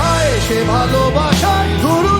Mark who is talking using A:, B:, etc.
A: হয় সে ভালোবাসায় দুরু